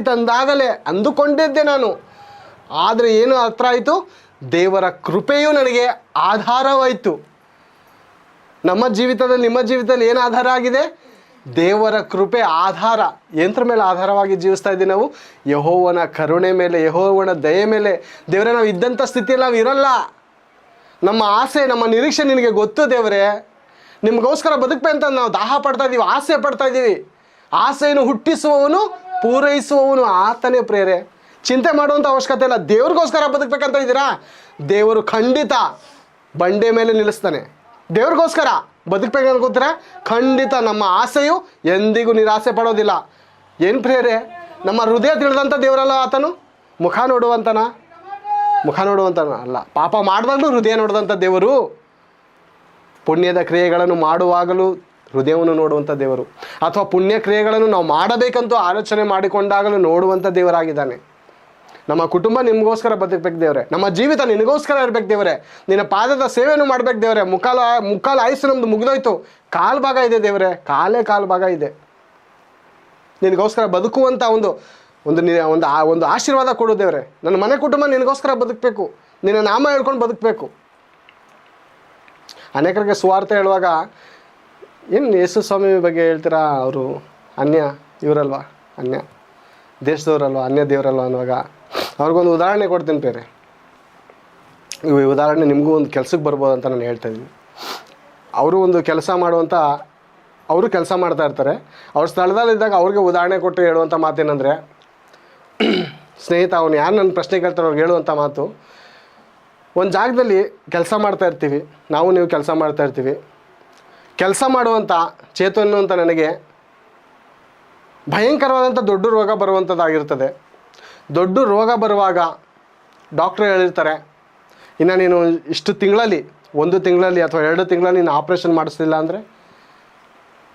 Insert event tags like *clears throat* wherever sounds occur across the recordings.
ತಂದಾಗಲೇ ಅಂದುಕೊಂಡಿದ್ದೆ ನಾನು. ಆದರೆ ಏನು ಹತ್ರ ಆಯಿತು? ದೇವರ ಕೃಪೆಯು ನನಗೆ ಆಧಾರವಾಯಿತು. ನಮ್ಮ ಜೀವಿತದಲ್ಲಿ, ನಿಮ್ಮ ಜೀವಿತದಲ್ಲಿ ಏನು ಆಧಾರ ಆಗಿದೆ? ದೇವರ ಕೃಪೆ ಆಧಾರ. ಯಂತ್ರ ಮೇಲೆ ಆಧಾರವಾಗಿ ಜೀವಿಸ್ತಾ ಇದ್ದೀವಿ ನಾವು. ಯಹೋವನ ಕರುಣೆ ಮೇಲೆ, ಯಹೋವನ ದಯೆ ಮೇಲೆ. ದೇವರೇ, ನಾವು ಇದ್ದಂಥ ಸ್ಥಿತಿಯಲ್ಲಿ ನಾವು ಇರಲ್ಲ. ನಮ್ಮ ಆಸೆ, ನಮ್ಮ ನಿರೀಕ್ಷೆ ನಿನಗೆ ಗೊತ್ತು ದೇವರೇ. ನಿಮಗೋಸ್ಕರ ಬದುಕಬೇಕಂತ ನಾವು ದಾಹ ಪಡ್ತಾ ಇದ್ದೀವಿ, ಆಸೆ ಪಡ್ತಾ ಇದ್ದೀವಿ. ಆಸೆಯನ್ನು ಹುಟ್ಟಿಸುವವನು ಪೂರೈಸುವವನು ಆತನೇ ಪ್ರೇರೆ. ಚಿಂತೆ ಮಾಡುವಂಥ ಅವಶ್ಯಕತೆ ಇಲ್ಲ. ದೇವ್ರಿಗೋಸ್ಕರ ಬದುಕಬೇಕಂತ ಇದ್ದೀರಾ? ದೇವರು ಖಂಡಿತ ಬಂಡೆ ಮೇಲೆ ನಿಲ್ಲಿಸ್ತಾನೆ. ದೇವ್ರಿಗೋಸ್ಕರ ಬದುಕಬೇಕಂತ ಖಂಡಿತ ನಮ್ಮ ಆಸೆಯು ಎಂದಿಗೂ ನಿರಾಸೆ ಪಡೋದಿಲ್ಲ. ಏನು ಪ್ರೇರೆ? ನಮ್ಮ ಹೃದಯ ತಿಳಿದಂಥ ದೇವರಲ್ಲ ಆತನು? ಮುಖ ನೋಡುವಂತನ? ಮುಖ ನೋಡುವಂತನ? ಅಲ್ಲ, ಪಾಪ ಮಾಡಿದಾಗಲೂ ಹೃದಯ ನೋಡಿದಂಥ ದೇವರು ಪುಣ್ಯದ ಕ್ರಿಯೆಗಳನ್ನು ಮಾಡುವಾಗಲೂ ಹೃದಯವನ್ನು ನೋಡುವಂಥ ದೇವರು. ಅಥವಾ ಪುಣ್ಯ ಕ್ರಿಯೆಗಳನ್ನು ನಾವು ಮಾಡಬೇಕಂತೂ ಆಲೋಚನೆ ಮಾಡಿಕೊಂಡಾಗಲೂ ನೋಡುವಂಥ ದೇವರಾಗಿದ್ದಾನೆ. ನಮ್ಮ ಕುಟುಂಬ ನಿಮಗೋಸ್ಕರ ಬದುಕಬೇಕು ದೇವರೇ. ನಮ್ಮ ಜೀವಿತ ನಿನಗೋಸ್ಕರ ಇರಬೇಕು ದೇವರೇ. ನಿನ್ನ ಪಾದದ ಸೇವೆಯನ್ನು ಮಾಡ್ಬೇಕು ದೇವರೇ. ಮುಖಾಲ ಮುಕ್ಕಾಲ ಆಯಸ್ಸು ನಮ್ಮದು ಮುಗಿದೋಯ್ತು. ಕಾಲು ಭಾಗ ಇದೆ ದೇವರೇ. ಕಾಲೇ ಕಾಲು ಭಾಗ ಇದೆ. ನಿನಗೋಸ್ಕರ ಬದುಕುವಂಥ ಒಂದು ಒಂದು ನಿ, ಒಂದು ಆ- ಒಂದು ಆಶೀರ್ವಾದ ಕೊಡು ದೇವರೇ. ನನ್ನ ಮನೆ ಕುಟುಂಬ ನಿನಗೋಸ್ಕರ ಬದುಕಬೇಕು. ನಿನ್ನ ನಾಮ ಹೇಳ್ಕೊಂಡು ಬದುಕಬೇಕು. ಅನೇಕರಿಗೆ ಸ್ವಾರ್ಥ ಹೇಳುವಾಗ ಏನು ಯೇಸು ಸ್ವಾಮಿ ಬಗ್ಗೆ ಹೇಳ್ತೀರಾ? ಅವರು ಅನ್ಯ, ಇವರಲ್ವಾ? ಅನ್ಯ. ದೇಶದವರಲ್ವಾ? ಅನ್ಯ ದೇವರಲ್ವಾ ಅನ್ನುವಾಗ? ಅವ್ರಿಗೊಂದು ಉದಾಹರಣೆ ಕೊಡ್ತೀನಿ ಬೇರೆ ಇವು ಉದಾಹರಣೆ ನಿಮಗೂ ಒಂದು ಕೆಲಸಕ್ಕೆ ಬರ್ಬೋದು ಅಂತ ನಾನು ಹೇಳ್ತಾ ಇದ್ದೀನಿ. ಅವರು ಒಂದು ಕೆಲಸ ಮಾಡುವಂಥ ಅವರು ಕೆಲಸ ಮಾಡ್ತಾ ಇರ್ತಾರೆ. ಅವ್ರ ಸ್ಥಳದಲ್ಲಿದ್ದಾಗ ಅವ್ರಿಗೆ ಉದಾಹರಣೆ ಕೊಟ್ಟು ಹೇಳುವಂಥ ಮಾತೇನೆಂದರೆ, ಸ್ನೇಹಿತ, ಅವನು ಯಾರು ನನ್ನ ಪ್ರಶ್ನೆ ಕೇಳ್ತಾರೆ ಅವ್ರಿಗೆ ಹೇಳುವಂಥ ಮಾತು. ಒಂದು ಜಾಗದಲ್ಲಿ ಕೆಲಸ ಮಾಡ್ತಾ ಇರ್ತೀವಿ. ನಾವು, ನೀವು ಕೆಲಸ ಮಾಡ್ತಾ ಇರ್ತೀವಿ. ಕೆಲಸ ಮಾಡುವಂಥ ಚೇತನ್ನು ಅಂತ ನನಗೆ ಭಯಂಕರವಾದಂಥ ದೊಡ್ಡ ರೋಗ ಬರುವಂಥದ್ದಾಗಿರ್ತದೆ ದೊಡ್ಡ ರೋಗ ಬರುವಾಗ ಡಾಕ್ಟ್ರು ಹೇಳಿರ್ತಾರೆ, ಇನ್ನು ನೀನು ಇಷ್ಟು ತಿಂಗಳಲ್ಲಿ, ಒಂದು ತಿಂಗಳಲ್ಲಿ ಅಥವಾ ಎರಡು ತಿಂಗಳಲ್ಲಿ ನೀನು ಆಪ್ರೇಷನ್ ಮಾಡಿಸ್ಲಿಲ್ಲ ಅಂದರೆ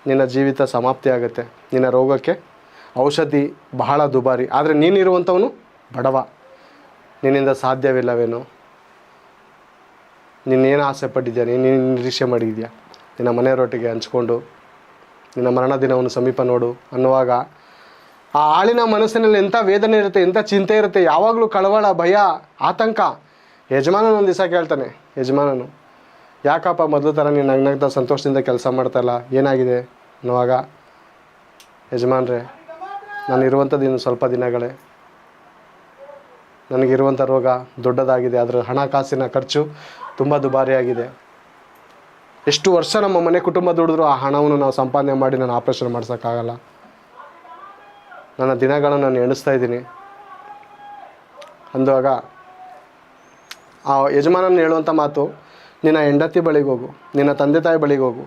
ನಿನ್ನ ಜೀವಿತ ಸಮಾಪ್ತಿ ಆಗುತ್ತೆ. ನಿನ್ನ ರೋಗಕ್ಕೆ ಔಷಧಿ ಬಹಳ ದುಬಾರಿ. ಆದರೆ ನೀನಿರುವಂಥವನು ಬಡವ. ನಿನ್ನಿಂದ ಸಾಧ್ಯವಿಲ್ಲವೇನು? ನೀನೇನು ಆಸೆ ಪಟ್ಟಿದ್ಯಾ? ನೀನು ನಿರೀಕ್ಷೆ ಮಾಡಿದ್ಯಾ? ನಿನ್ನ ಮನೆಯವರೊಟ್ಟಿಗೆ ಹಂಚ್ಕೊಂಡು, ನಿನ್ನ ಮರಣ ದಿನವನ್ನು ಸಮೀಪ ನೋಡು ಅನ್ನುವಾಗ, ಆ ಆಳಿನ ಮನಸ್ಸಿನಲ್ಲಿ ಎಂಥ ವೇದನೆ ಇರುತ್ತೆ ಎಂಥ ಚಿಂತೆ ಇರುತ್ತೆ, ಯಾವಾಗಲೂ ಕಳವಳ, ಭಯ, ಆತಂಕ. ಯಜಮಾನನ ಒಂದು ದಿವಸ ಕೇಳ್ತಾನೆ, ಯಜಮಾನನು, ಯಾಕಪ್ಪ ಮೊದಲು ಥರ ನೀನು ನಗ್ನಗ್ದ ಸಂತೋಷದಿಂದ ಕೆಲಸ ಮಾಡ್ತಾಯಿಲ್ಲ ಏನಾಗಿದೆ? ಅನ್ನುವಾಗ, ಯಜಮಾನ್ರೆ, ನಾನು ಇರುವಂಥದ್ದು ಇನ್ನು ಸ್ವಲ್ಪ ದಿನಗಳೇ. ನನಗಿರುವಂಥ ರೋಗ ದೊಡ್ಡದಾಗಿದೆ ಅದರ ಹಣಕಾಸಿನ ಖರ್ಚು ತುಂಬ ದುಬಾರಿಯಾಗಿದೆ. ಎಷ್ಟು ವರ್ಷ ನಮ್ಮ ಮನೆ ಕುಟುಂಬ ದುಡಿದ್ರು ಆ ಹಣವನ್ನು ನಾವು ಸಂಪಾದನೆ ಮಾಡಿ ನಾನು ಆಪ್ರೇಷನ್ ಮಾಡ್ಸೋಕ್ಕಾಗಲ್ಲ. ನನ್ನ ದಿನಗಳನ್ನು ನಾನು ಎಣಿಸ್ತಾ ಇದ್ದೀನಿ. ಅಂದಾಗ ಆ ಯಜಮಾನನ ಹೇಳುವಂಥ ಮಾತು, ನಿನ್ನ ಹೆಂಡತಿ ಬಳಿಗೆ ಹೋಗು, ನಿನ್ನ ತಂದೆ ತಾಯಿ ಬಳಿಗೆ ಹೋಗು.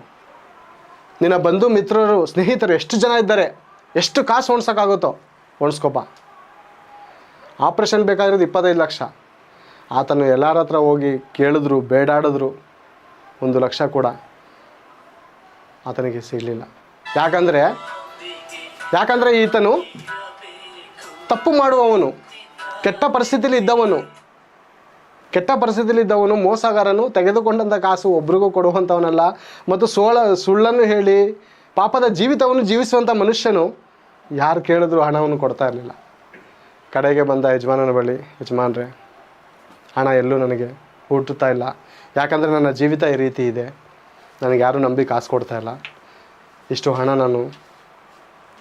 ನಿನ್ನ ಬಂಧು ಮಿತ್ರರು, ಸ್ನೇಹಿತರು ಎಷ್ಟು ಜನ ಇದ್ದಾರೆ, ಎಷ್ಟು ಕಾಸು ಒಣ್ಸೋಕ್ಕಾಗುತ್ತೋ ಹೊಣ್ಸ್ಕೊಪ್ಪ ಆಪ್ರೇಷನ್ ಬೇಕಾಗಿರೋದು ಇಪ್ಪತ್ತೈದು ಲಕ್ಷ. ಆತನು ಎಲ್ಲರ ಹತ್ರ ಹೋಗಿ ಕೇಳಿದ್ರು, ಬೇಡಾಡಿದ್ರು. ಒಂದು ಲಕ್ಷ ಕೂಡ ಆತನಿಗೆ ಸಿಗಲಿಲ್ಲ. ಯಾಕಂದರೆ ಯಾಕಂದರೆ ಈತನು ತಪ್ಪು ಮಾಡುವವನು, ಕೆಟ್ಟ ಪರಿಸ್ಥಿತಿಲಿ ಇದ್ದವನು, ಕೆಟ್ಟ ಪರಿಸ್ಥಿತಿಯಲ್ಲಿ ಇದ್ದವನು, ಮೋಸಗಾರನು ತೆಗೆದುಕೊಂಡಂಥ ಕಾಸು ಒಬ್ರಿಗೂ ಕೊಡುವಂಥವನಲ್ಲ. ಮತ್ತು ಸೋಳ, ಸುಳ್ಳನ್ನು ಹೇಳಿ ಪಾಪದ ಜೀವಿತವನ್ನು ಜೀವಿಸುವಂಥ ಮನುಷ್ಯನು ಯಾರು ಕೇಳಿದ್ರು ಹಣವನ್ನು ಕೊಡ್ತಾ ಇರಲಿಲ್ಲ. ಕಡೆಗೆ ಬಂದ ಯಜಮಾನನ ಬಳಿ, ಯಜಮಾನ್ರೆ, ಹಣ ಎಲ್ಲೂ ನನಗೆ ಹುಟ್ಟುತ್ತಾ ಇಲ್ಲ. ಯಾಕಂದರೆ ನನ್ನ ಜೀವಿತ ಈ ರೀತಿ ಇದೆ. ನನಗೆ ಯಾರೂ ನಂಬಿ ಕಾಸು ಕೊಡ್ತಾ ಇಲ್ಲ. ಇಷ್ಟು ಹಣ ನಾನು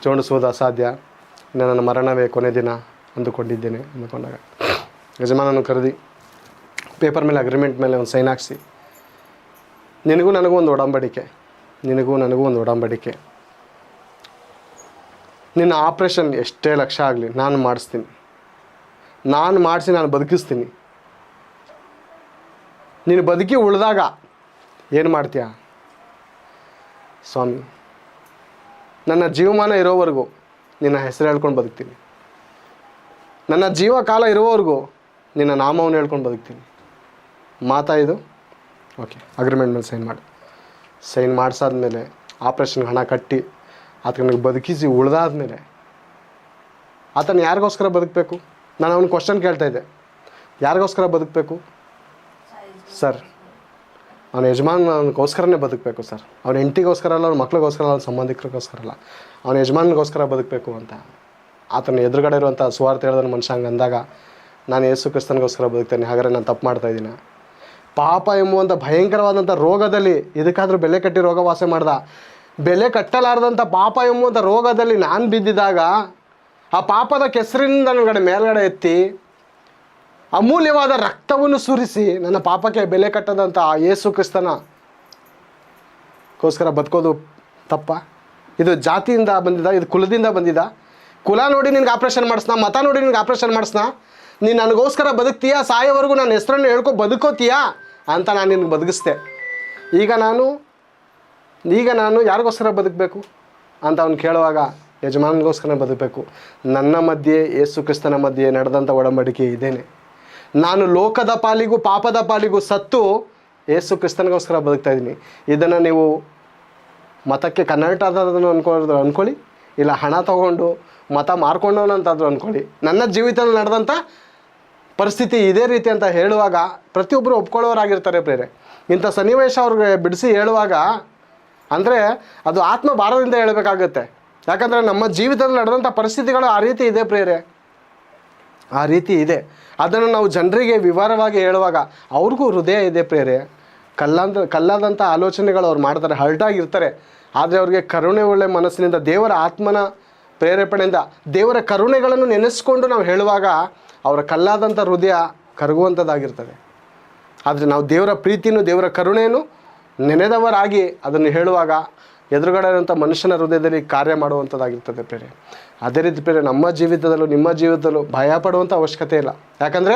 ಜೋಡಿಸುವುದು ಅಸಾಧ್ಯ. ನನ್ನ ಮರಣವೇ ಕೊನೆ ದಿನ ಅಂದುಕೊಂಡಿದ್ದೇನೆ ಅಂದುಕೊಂಡಾಗ. ಯಜಮಾನನು ಕರೆದಿ, ಪೇಪರ್ ಮೇಲೆ, ಅಗ್ರಿಮೆಂಟ್ ಮೇಲೆ ಒಂದು ಸೈನ್ ಹಾಕ್ಸಿ. ನಿನಗೂ ನನಗೂ ಒಂದು ಒಡಂಬಡಿಕೆ. ನಿನಗೂ ನನಗೂ ಒಂದು ಒಡಂಬಡಿಕೆ. ನಿನ್ನ ಆಪ್ರೇಷನ್ ಎಷ್ಟೇ ಲಕ್ಷ ಆಗಲಿ, ನಾನು ಮಾಡಿಸ್ತೀನಿ. ನಾನು ಮಾಡಿಸಿ, ನಾನು ಬದುಕಿಸ್ತೀನಿ. ನೀನು ಬದುಕಿ ಉಳಿದಾಗ ಏನು ಮಾಡ್ತೀಯ? ಸ್ವಾಮಿ, ನನ್ನ ಜೀವಮಾನ ಇರೋವರೆಗೂ ನಿನ್ನ ಹೆಸರು ಹೇಳ್ಕೊಂಡು ಬದುಕ್ತೀನಿ. ನನ್ನ ಜೀವಕಾಲ ಇರೋವರೆಗೂ ನಿನ್ನ ನಾಮವನ್ನು ಹೇಳ್ಕೊಂಡು ಬದುಕ್ತೀನಿ. ಮಾತಾ ಇದು? ಓಕೆ ಅಗ್ರಿಮೆಂಟ್ ಮೇಲೆ ಸೈನ್ ಮಾಡಿ. ಸೈನ್ ಮಾಡಿಸಾದ್ಮೇಲೆ ಆಪ್ರೇಷನ್ಗೆ ಹಣ ಕಟ್ಟಿ ಆತನಿಗೆ ಬದುಕಿಸಿ ಉಳಿದಾದ್ಮೇಲೆ ಆತನ ಯಾರಿಗೋಸ್ಕರ ಬದುಕಬೇಕು? ನಾನು ಅವ್ನ ಕ್ವಶನ್ ಕೇಳ್ತಾ ಇದ್ದೆ. ಯಾರಿಗೋಸ್ಕರ ಬದುಕಬೇಕು? ಸರ್, ಅವನ ಯಜಮಾನಗೋಸ್ಕರನೇ ಬದುಕಬೇಕು ಸರ್. ಅವನ ಹೆಂಡತಿಗೋಸ್ಕರ ಅಲ್ಲ, ಅವ್ನ ಮಕ್ಳಿಗೋಸ್ಕರ ಅಲ್ಲ ಸಂಬಂಧಿಕರಿಗೋಸ್ಕರ ಅಲ್ಲ. ಅವನ ಯಜಮಾನನಿಗೋಸ್ಕರ ಬದುಕಬೇಕು ಅಂತ. ಆತನ ಎದುರುಗಡೆ ಇರುವಂಥ ಸುವಾರ್ಥ ಹೇಳಿದ ಮನುಷ್ಯ ಹಂಗೆ ಅಂದಾಗ, ನಾನು ಯೇಸು ಕ್ರಿಸ್ತನಿಗೋಸ್ಕರ ಬದುಕ್ತೇನೆ, ಹಾಗಾದ್ರೆ ನಾನು ತಪ್ಪು ಮಾಡ್ತಾ ಇದ್ದೀನಿ. ಪಾಪ ಎಂಬುವಂಥ ಭಯಂಕರವಾದಂಥ ರೋಗದಲ್ಲಿ, ಇದಕ್ಕಾದರೂ ಬೆಲೆ ಕಟ್ಟಿ ರೋಗ ವಾಸ ಮಾಡ್ದ. ಬೆಲೆ ಕಟ್ಟಲಾರದಂಥ ಪಾಪ ಎಂಬುವಂಥ ರೋಗದಲ್ಲಿ ನಾನು ಬಿದ್ದಿದಾಗ, ಆ ಪಾಪದ ಕೆಸರಿನಿಂದ ನನಗಡೆ ಮೇಲ್ಗಡೆ ಎತ್ತಿ ಅಮೂಲ್ಯವಾದ ರಕ್ತವನ್ನು ಸುರಿಸಿ ನನ್ನ ಪಾಪಕ್ಕೆ ಬೆಲೆ ಕಟ್ಟದಂಥ ಆ ಯೇಸು ಕ್ರಿಸ್ತನ ಗೋಸ್ಕರ ಬದುಕೋದು ತಪ್ಪ. ಇದು ಜಾತಿಯಿಂದ ಬಂದಿದ, ಇದು ಕುಲದಿಂದ ಬಂದಿದ. ಕುಲ ನೋಡಿ ನಿನಗೆ ಆಪ್ರೇಷನ್ ಮಾಡಿಸ್ನಾ, ಮತ ನೋಡಿ ನಿನಗೆ ಆಪ್ರೇಷನ್ ಮಾಡಿಸ್ನಾ? ನೀನು ನನಗೋಸ್ಕರ ಬದುಕ್ತೀಯಾ? ಸಾಯೋವರೆಗೂ ನನ್ನ ಹೆಸರನ್ನು ಹೇಳ್ಕೊ ಬದುಕೋತೀಯಾ ಅಂತ ನಾನು ನಿನಗೆ ಬದುಕಿಸ್ದೆ. ಈಗ ನಾನು ಈಗ ನಾನು ಯಾರಿಗೋಸ್ಕರ ಬದುಕಬೇಕು ಅಂತ ಅವ್ನು ಕೇಳುವಾಗ ಯಜಮಾನನಿಗೋಸ್ಕರ ಬದುಕಬೇಕು. ನನ್ನ ಮಧ್ಯೆ ಯೇಸು ಕ್ರಿಸ್ತನ ಮಧ್ಯೆ ನಡೆದಂಥ ಒಡಂಬಡಿಕೆ ಇದೇನೆ. ನಾನು ಲೋಕದ ಪಾಲಿಗೂ ಪಾಪದ ಪಾಲಿಗೂ ಸತ್ತು ಏಸು ಕ್ರಿಸ್ತನಿಗೋಸ್ಕರ ಬದುಕ್ತಾ ಇದ್ದೀನಿ. ಇದನ್ನು ನೀವು ಮತಕ್ಕೆ ಕನ್ವರ್ಟ್ ಆದದನ್ನು ಅನ್ಕೊಳ್ಳೋದು ಅಂದ್ಕೊಳ್ಳಿ ಇಲ್ಲ ಹಣ ತಗೊಂಡು ಮತ ಮಾರ್ಕೊಂಡು ಅಂತಾದರೂ ಅಂದ್ಕೊಳ್ಳಿ ನನ್ನ ಜೀವಿತದಲ್ಲಿ ನಡೆದಂಥ ಪರಿಸ್ಥಿತಿ ಇದೇ ರೀತಿ ಅಂತ ಹೇಳುವಾಗ ಪ್ರತಿಯೊಬ್ಬರು ಒಪ್ಕೊಳ್ಳೋರಾಗಿರ್ತಾರೆ ಪ್ರೇರೆ ಇಂಥ ಸನ್ನಿವೇಶ ಅವ್ರಿಗೆ ಬಿಡಿಸಿ ಹೇಳುವಾಗ ಅಂದರೆ ಅದು ಆತ್ಮ ಭಾರದಿಂದ ಹೇಳಬೇಕಾಗುತ್ತೆ. ಯಾಕಂದರೆ ನಮ್ಮ ಜೀವಿತದಲ್ಲಿ ನಡೆದಂಥ ಪರಿಸ್ಥಿತಿಗಳು ಆ ರೀತಿ ಇದೆ ಪ್ರೇರೆ ಆ ರೀತಿ ಇದೆ. ಅದನ್ನು ನಾವು ಜನರಿಗೆ ವಿವರವಾಗಿ ಹೇಳುವಾಗ ಅವ್ರಿಗೂ ಹೃದಯ ಇದೆ ಪ್ರೇರೆ. ಕಲ್ಲಾದ ಕಲ್ಲಾದಂಥ ಆಲೋಚನೆಗಳು ಅವ್ರು ಮಾಡ್ತಾರೆ, ಹರ್ಟಾಗಿರ್ತಾರೆ. ಆದರೆ ಅವ್ರಿಗೆ ಕರುಣೆ ಒಳ್ಳೆ ಮನಸ್ಸಿನಿಂದ ದೇವರ ಆತ್ಮನ ಪ್ರೇರೇಪಣೆಯಿಂದ, ದೇವರ ಕರುಣೆಗಳನ್ನು ನೆನೆಸ್ಕೊಂಡು ನಾವು ಹೇಳುವಾಗ ಅವರ ಕಲ್ಲಾದಂಥ ಹೃದಯ ಕರಗುವಂಥದ್ದಾಗಿರ್ತದೆ ಆದರೆ ನಾವು ದೇವರ ಪ್ರೀತಿನೂ ದೇವರ ಕರುಣೆಯನ್ನು ನೆನೆದವರಾಗಿ ಅದನ್ನು ಹೇಳುವಾಗ ಎದುರುಗಡೆ ಇರುವಂಥ ಮನುಷ್ಯನ ಹೃದಯದಲ್ಲಿ ಕಾರ್ಯ ಮಾಡುವಂಥದ್ದಾಗಿರ್ತದೆ ಬೇರೆ. ಅದೇ ರೀತಿ ಬೇರೆ ನಮ್ಮ ಜೀವಿತದಲ್ಲೂ, ನಿಮ್ಮ ಜೀವಿತದಲ್ಲೂ ಭಯ ಪಡುವಂಥ ಅವಶ್ಯಕತೆ ಇಲ್ಲ. ಯಾಕಂದರೆ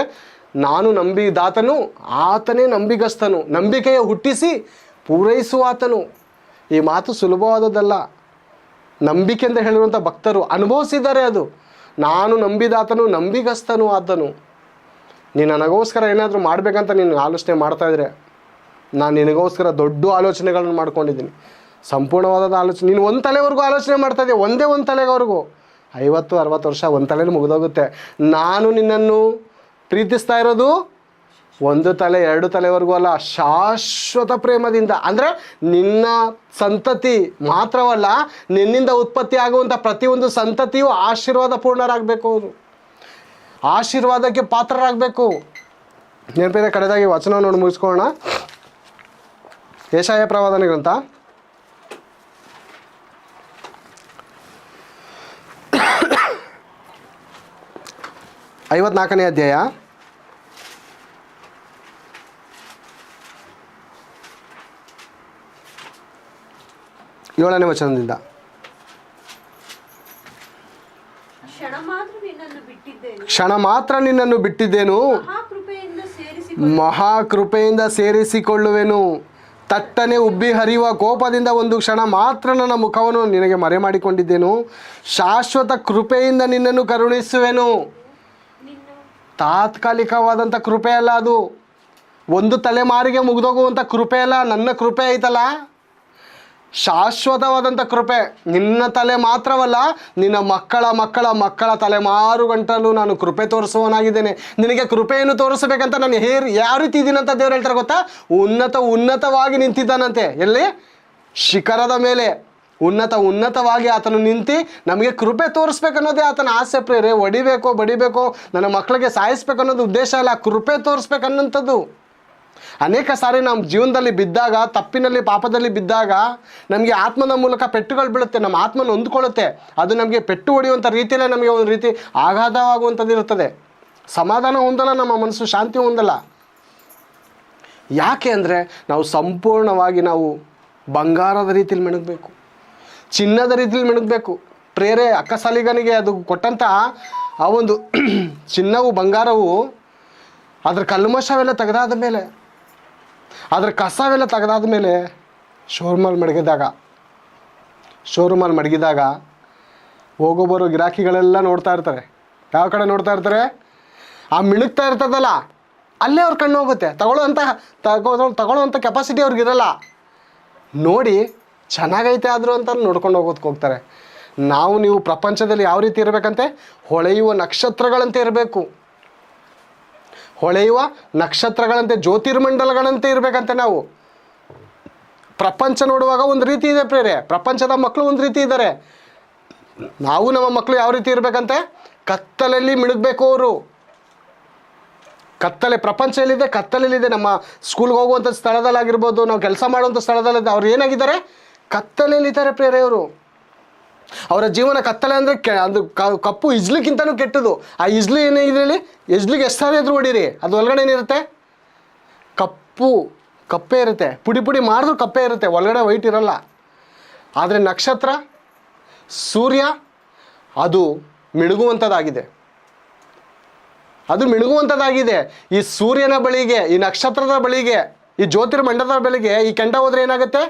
ನಾನು ನಂಬಿದಾತನು ಆತನೇ ನಂಬಿಗಸ್ತನು. ನಂಬಿಕೆಯ ಹುಟ್ಟಿಸಿ ಪೂರೈಸುವ ಆತನು ಈ ಮಾತು ಸುಲಭವಾದದ್ದಲ್ಲ. ನಂಬಿಕೆ ಅಂತ ಹೇಳಿರುವಂಥ ಭಕ್ತರು ಅನುಭವಿಸಿದ್ದಾರೆ ಅದು. ನಾನು ನಂಬಿದಾತನು ನಂಬಿಗಸ್ತನು ಆತನು ನೀನು ನನಗೋಸ್ಕರ ಏನಾದರೂ ಮಾಡಬೇಕಂತ ನೀನು ಆಲೋಚನೆ ಮಾಡ್ತಾ ಇದ್ದರೆ ನಾನು ನಿನಗೋಸ್ಕರ ದೊಡ್ಡ ಆಲೋಚನೆಗಳನ್ನು ಮಾಡ್ಕೊಂಡಿದ್ದೀನಿ. ಸಂಪೂರ್ಣವಾದ ಆಲೋಚನೆ. ನೀನು ಒಂದು ತಲೆವರೆಗೂ ಆಲೋಚನೆ ಮಾಡ್ತಾ ಇದೆಯಾ? ಒಂದೇ ಒಂದು ತಲೆವರೆಗೂ. ಐವತ್ತು, ಅರವತ್ತು ವರ್ಷ ಒಂದು ತಲೆಯಲ್ಲಿ ಮುಗಿದೋಗುತ್ತೆ. ನಾನು ನಿನ್ನನ್ನು ಪ್ರೀತಿಸ್ತಾ ಇರೋದು ಒಂದು ತಲೆ, ಎರಡು ತಲೆವರೆಗೂ ಅಲ್ಲ, ಶಾಶ್ವತ ಪ್ರೇಮದಿಂದ. ಅಂದರೆ ನಿನ್ನ ಸಂತತಿ ಮಾತ್ರವಲ್ಲ, ನಿನ್ನಿಂದ ಉತ್ಪತ್ತಿ ಆಗುವಂಥ ಪ್ರತಿಯೊಂದು ಸಂತತಿಯು ಆಶೀರ್ವಾದ ಪೂರ್ಣರಾಗಬೇಕು ಅವರು. ಆಶೀರ್ವಾದಕ್ಕೆ ಪಾತ್ರರಾಗಬೇಕು. ನೆನಪಿದೆ ಕಡೆದಾಗಿ ವಚನವನ್ನು ನೋಡಿ ಮುಗಿಸ್ಕೊಳ್ಳೋಣ. ಏಷಾಯ ಪ್ರವಾದನೆ ಐವತ್ನಾಲ್ಕನೇ ಅಧ್ಯಾಯ. ಏಳನೇ ವಚನದಿಂದ. ಕ್ಷಣ ಮಾತ್ರ ನಿನ್ನನ್ನು ಬಿಟ್ಟಿದ್ದೇನೆ. ಮಹಾಕೃಪೆಯಿಂದ ಸೇರಿಸಿ ಮಹಾಕೃಪೆಯಿಂದ ಸೇರಿಸಿಕೊಳ್ಳುವೆನು. ತಟ್ಟನೆ ಉಬ್ಬಿ ಹರಿಯುವ ಕೋಪದಿಂದ ಒಂದು ಕ್ಷಣ ಮಾತ್ರ ನನ್ನ ಮುಖವನ್ನು ನಿನಗೆ ಮರೆ ಮಾಡಿಕೊಂಡಿದ್ದೇನು ಶಾಶ್ವತ ಕೃಪೆಯಿಂದ ನಿನ್ನನ್ನು ಕರುಣಿಸುವೆನು. ತಾತ್ಕಾಲಿಕವಾದಂಥ ಕೃಪೆ ಅಲ್ಲ ಅದು. ಒಂದು ತಲೆಮಾರಿಗೆ ಮುಗಿದೋಗುವಂಥ ಕೃಪೆ ಅಲ್ಲ, ನನ್ನ ಕೃಪೆ ಐತಲ್ಲ? ಶಾಶ್ವತವಾದಂಥ ಕೃಪೆ. ನಿನ್ನ ತಲೆ ಮಾತ್ರವಲ್ಲ, ನಿನ್ನ ಮಕ್ಕಳ ಮಕ್ಕಳ ಮಕ್ಕಳ ತಲೆಮಾರು ಗಂಟಲು ನಾನು ಕೃಪೆ ತೋರಿಸುವವನಾಗಿದ್ದೇನೆ. ನಿನಗೆ ಕೃಪೆಯನ್ನು ತೋರಿಸಬೇಕಂತ ನಾನು ಹೇರ್, ಯಾವ ರೀತಿ ಇದ್ದೀನಂತ ದೇವ್ರು ಹೇಳ್ತಾರೆ ಗೊತ್ತಾ? ಉನ್ನತ ಉನ್ನತವಾಗಿ ನಿಂತಿದ್ದಾನಂತೆ. ಎಲ್ಲಿ? ಶಿಖರದ ಮೇಲೆ. ಉನ್ನತ ಉನ್ನತವಾಗಿ ಆತನು ನಿಂತು ನಮಗೆ ಕೃಪೆ ತೋರಿಸ್ಬೇಕನ್ನೋದೇ ಆತನ ಆಸೆ ಪ್ರೇರೆ. ಹೊಡಿಬೇಕೋ ಬಡಿಬೇಕು, ನನ್ನ ಮಕ್ಕಳಿಗೆ ಸಾಯಿಸ್ಬೇಕು ಅನ್ನೋದು ಉದ್ದೇಶ ಅಲ್ಲ. ಕೃಪೆ ತೋರಿಸ್ಬೇಕನ್ನೋಂಥದ್ದು ಅನೇಕ ಸಾರಿ ನಮ್ಮ ಜೀವನದಲ್ಲಿ ಬಿದ್ದಾಗ, ತಪ್ಪಿನಲ್ಲಿ, ಪಾಪದಲ್ಲಿ ಬಿದ್ದಾಗ ನಮಗೆ ಆತ್ಮನ ಮೂಲಕ ಪೆಟ್ಟುಗಳು ಬೀಳುತ್ತೆ. ನಮ್ಮ ಆತ್ಮನ ಹೊಂದ್ಕೊಳ್ಳುತ್ತೆ. ಅದು ನಮಗೆ ಪೆಟ್ಟು ಹೊಡೆಯುವಂಥ ರೀತಿಯಲ್ಲೇ ನಮಗೆ ಒಂದು ರೀತಿ ಆಘಾತವಾಗುವಂಥದ್ದು ಇರುತ್ತದೆ. ಸಮಾಧಾನ ಹೊಂದಲ್ಲ, ನಮ್ಮ ಮನಸ್ಸು ಶಾಂತಿ ಹೊಂದಲ್ಲ. ಯಾಕೆ ಅಂದರೆ ನಾವು ಸಂಪೂರ್ಣವಾಗಿ ನಾವು ಬಂಗಾರದ ರೀತಿಯಲ್ಲಿ ಮೆಣಗಬೇಕು. ಚಿನ್ನದ ರೀತಿಯಲ್ಲಿ ಮೆಣಗಬೇಕು. ಪ್ರೇರೆ ಅಕ್ಕಸಾಲಿಗನಿಗೆ ಅದು ಕೊಟ್ಟಂಥ ಆ ಒಂದು *clears throat* ಚಿನ್ನವು, ಬಂಗಾರವು ಅದರ ಕಲ್ಮಶವೆಲ್ಲ ತೆಗೆದಾದ ಮೇಲೆ, ಅದರ ಕಸವೆಲ್ಲ ತೆಗೆದಾದ ಮೇಲೆ ಶೋರೂಮಲ್ಲಿ ಮಡಗಿದಾಗ ಶೋರೂಮಲ್ಲಿ ಮಡಗಿದಾಗ ಹೋಗೋ ಬರೋ ಗಿರಾಕಿಗಳೆಲ್ಲ ನೋಡ್ತಾ ಇರ್ತಾರೆ. ಯಾವ ಕಡೆ ನೋಡ್ತಾ ಇರ್ತಾರೆ? ಆ ಮಿಣುಕ್ತಾ ಇರ್ತದಲ್ಲ, ಅಲ್ಲೇ ಅವ್ರ ಕಣ್ಣು ಹೋಗುತ್ತೆ. ತಗೊಳ್ಳೋಂಥ ತಗೋ ತಗೊಳ್ಳೋವಂಥ ಕೆಪಾಸಿಟಿ ಅವ್ರಿಗಿರಲ್ಲ. ನೋಡಿ ಚೆನ್ನಾಗೈತೆ ಆದರೂ ಅಂತ ನೋಡ್ಕೊಂಡು ಹೋಗೋದಕ್ಕೆ ಹೋಗ್ತಾರೆ. ನಾವು ನೀವು ಪ್ರಪಂಚದಲ್ಲಿ ಯಾವ ರೀತಿ ಇರಬೇಕಂತೆ? ಹೊಳೆಯುವ ನಕ್ಷತ್ರಗಳಂತೆ ಇರಬೇಕು. ಹೊಳೆಯುವ ನಕ್ಷತ್ರಗಳಂತೆ ಜ್ಯೋತಿರ್ಮಂಡಲಗಳಂತೆ ಇರಬೇಕಂತೆ ನಾವು. ಪ್ರಪಂಚ ನೋಡುವಾಗ ಒಂದು ರೀತಿ ಇದೆ ಪ್ರೇರೆ. ಪ್ರಪಂಚದ ಮಕ್ಕಳು ಒಂದು ರೀತಿ ಇದ್ದಾರೆ ನಾವು ನಮ್ಮ ಮಕ್ಕಳು ಯಾವ ರೀತಿ ಇರಬೇಕಂತೆ? ಕತ್ತಲಲ್ಲಿ ಮಿಳುಗಬೇಕು ಅವರು. ಕತ್ತಲೆ ಪ್ರಪಂಚ ಎಲ್ಲಿದೆ? ಕತ್ತಲಲ್ಲಿದೆ. ನಮ್ಮ ಸ್ಕೂಲ್ಗೆ ಹೋಗುವಂಥ ಸ್ಥಳದಲ್ಲಾಗಿರ್ಬೋದು, ನಾವು ಕೆಲಸ ಮಾಡುವಂಥ ಸ್ಥಳದಲ್ಲಿದೆ. ಅವ್ರು ಏನಾಗಿದ್ದಾರೆ? ಕತ್ತಲೆಯಲ್ಲಿದ್ದಾರೆ ಪ್ರೇರೆಯವರು ಅವರ ಜೀವನ ಕತ್ತಲೆ ಅಂದರೆ ಕೆ ಅದು ಕಪ್ಪು ಇಜ್ಲಿಕ್ಕಿಂತನೂ ಕೆಟ್ಟದು. ಆ ಇಜ್ಲು ಏನೇ ಹೇಳಿ ಇಜ್ಲಿಗೆ ಎಷ್ಟು ಎದುರು ಹೊಡೀರಿ. ಅದು ಒಳಗಡೆ ಏನಿರುತ್ತೆ ಕಪ್ಪು, ಕಪ್ಪೆ ಇರುತ್ತೆ. ಪುಡಿ ಪುಡಿ ಮಾಡಿದ್ರು ಕಪ್ಪೆ ಇರುತ್ತೆ. ಒಳಗಡೆ ವೈಟ್ ಇರಲ್ಲ. ಆದರೆ ನಕ್ಷತ್ರ, ಸೂರ್ಯ, ಅದು ಮಿಣುಗುವಂಥದ್ದಾಗಿದೆ ಅದು ಮಿಣುಗುವಂಥದ್ದಾಗಿದೆ ಈ ಸೂರ್ಯನ ಬಳಿಗೆ, ಈ ನಕ್ಷತ್ರದ ಬಳಿಗೆ, ಈ ಜ್ಯೋತಿರ್ಮಂಡಲದ ಬಳಿಗೆ ಈ ಕೆಂಡ ಹೋದ್ರೆ ಏನಾಗುತ್ತೆ?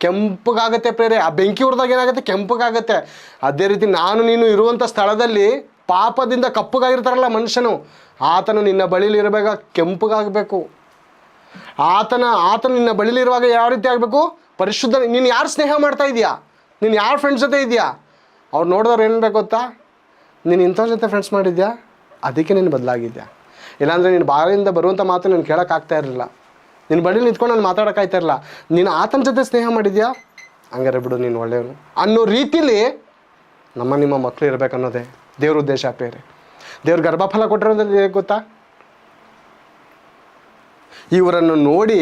ಕೆಂಪಗಾಗತ್ತೆ ಪ್ರೇರೆ. ಆ ಬೆಂಕಿ ಉರಿದಾಗ ಏನಾಗುತ್ತೆ? ಕೆಂಪಗಾಗತ್ತೆ. ಅದೇ ರೀತಿ ನಾನು ನೀನು ಇರುವಂಥ ಸ್ಥಳದಲ್ಲಿ ಪಾಪದಿಂದ ಕಪ್ಪಗಾಗಿರ್ತಾರಲ್ಲ ಮನುಷ್ಯನು. ಆತನು ನಿನ್ನ ಬಳಿಲಿ ಇರಬೇಕ ಕೆಂಪಗಾಗಬೇಕು. ಆತನ, ಆತನು ನಿನ್ನ ಬಳಿಲಿರುವಾಗ ಯಾವ ರೀತಿ ಆಗಬೇಕು? ಪರಿಶುದ್ಧ, ನೀನು ಯಾರು ಸ್ನೇಹ ಮಾಡ್ತಾ ಇದೆಯಾ? ನೀನು ಯಾರು ಫ್ರೆಂಡ್ಸ್ ಜೊತೆ ಇದೆಯಾ? ಅವ್ರು ನೋಡಿದವ್ರು ಏನು ಗೊತ್ತಾ? ನೀನು ಇಂಥವ್ರ ಜೊತೆ ಫ್ರೆಂಡ್ಸ್ ಮಾಡಿದ್ಯಾ? ಅದಕ್ಕೆ ನೀನು ಬದಲಾಗಿದ್ಯಾ? ಇಲ್ಲಾಂದರೆ ನೀನು ಬಾಯಿಂದ ಬರುವಂಥ ಮಾತು ನೀನು ಕೇಳೋಕ್ಕಾಗ್ತಾ ಇರಲಿಲ್ಲ. ನಿನ್ನ ಬಳಿ ನಿಂತ್ಕೊಂಡು ನಾನು ಮಾತಾಡೋಕ್ಕಾಯ್ತಾ ಇರಲ್ಲ ನೀನು ಆತನ ಜೊತೆ ಸ್ನೇಹ ಮಾಡಿದ್ಯಾ? ಹಂಗಾರೆ ಬಿಡು, ನೀನು ಒಳ್ಳೆಯವನು. ಅನ್ನೋ ರೀತಿಲಿ ನಮ್ಮ ನಿಮ್ಮ ಮಕ್ಕಳು ಇರಬೇಕು ಅನ್ನೋದೇ ದೇವ್ರ ಉದ್ದೇಶ ಬೇರೆ. ದೇವ್ರ ಗರ್ಭಫಲ ಕೊಟ್ಟಿರೋದು ಗೊತ್ತಾ? ಇವರನ್ನು ನೋಡಿ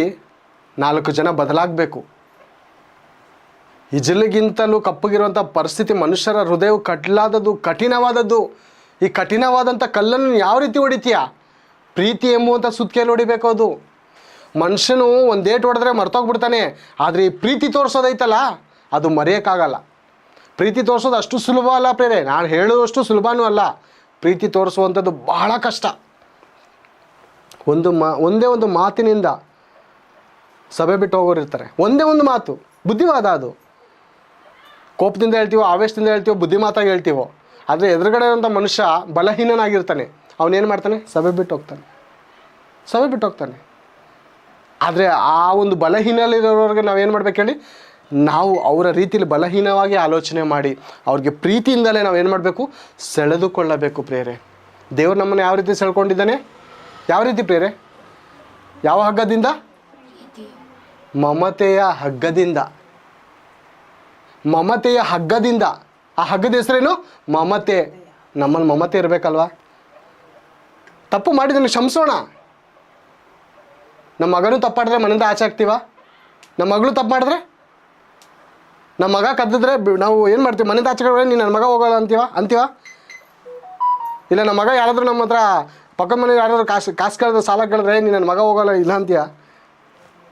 ನಾಲ್ಕು ಜನ ಬದಲಾಗಬೇಕು. ಇಜಲಿಗಿಂತಲೂ ಕಪ್ಪಗಿರುವಂಥ ಪರಿಸ್ಥಿತಿ ಮನುಷ್ಯರ ಹೃದಯವು ಕಟ್ಲಾದದ್ದು, ಕಠಿಣವಾದದ್ದು. ಈ ಕಠಿಣವಾದಂಥ ಕಲ್ಲನ್ನು ಯಾವ ರೀತಿ ಹೊಡಿತೀಯಾ? ಪ್ರೀತಿ ಎಂಬುವಂಥ ಸುತ್ತಿಗೆಯಲ್ಲಿ ಹೊಡಿಬೇಕು ಅದು. ಮನುಷ್ಯನು ಒಂದು ಡೇಟ್ ಹೊಡೆದ್ರೆ ಮರ್ತೋಗ್ಬಿಡ್ತಾನೆ. ಆದರೆ ಈ ಪ್ರೀತಿ ತೋರಿಸೋದೈತಲ್ಲ, ಅದು ಮರೆಯೋಕ್ಕಾಗಲ್ಲ. ಪ್ರೀತಿ ತೋರಿಸೋದು ಅಷ್ಟು ಸುಲಭ ಅಲ್ಲ ಪ್ರೇರೆ. ನಾನು ಹೇಳುವಷ್ಟು ಸುಲಭನೂ ಅಲ್ಲ. ಪ್ರೀತಿ ತೋರಿಸುವಂಥದ್ದು ಬಹಳ ಕಷ್ಟ. ಒಂದು ಮಾ, ಒಂದೇ ಒಂದು ಮಾತಿನಿಂದ ಸಭೆ ಬಿಟ್ಟು ಹೋಗೋರು ಇರ್ತಾರೆ. ಒಂದೇ ಒಂದು ಮಾತು, ಬುದ್ಧಿವಾದ ಅದು. ಕೋಪದಿಂದ ಹೇಳ್ತೀವೋ, ಆವೇಶದಿಂದ ಹೇಳ್ತೀವೋ, ಬುದ್ಧಿಮಾತಾಗಿ ಹೇಳ್ತೀವೋ, ಆದರೆ ಎದುರುಗಡೆ ಇರೋಂಥ ಮನುಷ್ಯ ಬಲಹೀನನಾಗಿರ್ತಾನೆ. ಅವನೇನು ಮಾಡ್ತಾನೆ? ಸಭೆ ಬಿಟ್ಟು ಹೋಗ್ತಾನೆ. ಸಭೆ ಬಿಟ್ಟು ಹೋಗ್ತಾನೆ. ಆದರೆ ಆ ಒಂದು ಬಲಹೀನಲ್ಲಿರೋರಿಗೆ ನಾವೇನು ಮಾಡ್ಬೇಕು ಹೇಳಿ? ನಾವು ಅವರ ರೀತಿಯಲ್ಲಿ ಬಲಹೀನವಾಗಿ ಆಲೋಚನೆ ಮಾಡಿ, ಅವ್ರಿಗೆ ಪ್ರೀತಿಯಿಂದಲೇ ನಾವು ಏನು ಮಾಡಬೇಕು? ಸೆಳೆದುಕೊಳ್ಳಬೇಕು ಪ್ರೇರೆ ದೇವರು ನಮ್ಮನ್ನು ಯಾವ ರೀತಿ ಸೆಳ್ಕೊಂಡಿದ್ದಾನೆ? ಯಾವ ರೀತಿ ಪ್ರೇರೆ ಯಾವ ಹಗ್ಗದಿಂದ? ಮಮತೆಯ ಹಗ್ಗದಿಂದ. ಮಮತೆಯ ಹಗ್ಗದಿಂದ. ಆ ಹಗ್ಗದ ಹೆಸರೇನು? ಮಮತೆ. ನಮ್ಮಲ್ಲಿ ಮಮತೆ ಇರಬೇಕಲ್ವಾ? ತಪ್ಪು ಮಾಡಿದ್ದನ್ನು ಕ್ಷಮಿಸೋಣ. ನಮ್ಮ ಮಗನೂ ತಪ್ಪು ಮಾಡಿದ್ರೆ ಮನೆಯಿಂದ ಆಚೆ ಆಗ್ತೀವ ನಮ್ಮ ಮಗಳು ತಪ್ಪು ಮಾಡಿದ್ರೆ? ನಮ್ಮ ಮಗ ಕದ್ದಿದ್ರೆ ನಾವು ಏನು ಮಾಡ್ತೀವಿ? ಮನೆಯಿಂದ ಆಚೆ ಕಡೆ ನೀನು ನನ್ನ ಮಗ ಹೋಗೋಲ್ಲ ಅಂತೀವ? ಅಂತೀವ? ಇಲ್ಲ, ನಮ್ಮ ಮಗ ಯಾರಾದರೂ ನಮ್ಮ ಹತ್ರ ಪಕ್ಕದ ಮನೆಗೆ ಯಾರಾದರೂ ಕಾಸು ಕಾಸು ಕೇಳಿದ್ರೆ, ಸಾಲ ಕೇಳಿದ್ರೆ ನೀನು ನನ್ನ ಮಗ ಹೋಗೋಲ್ಲ, ಇಲ್ಲ ಅಂತೀಯ?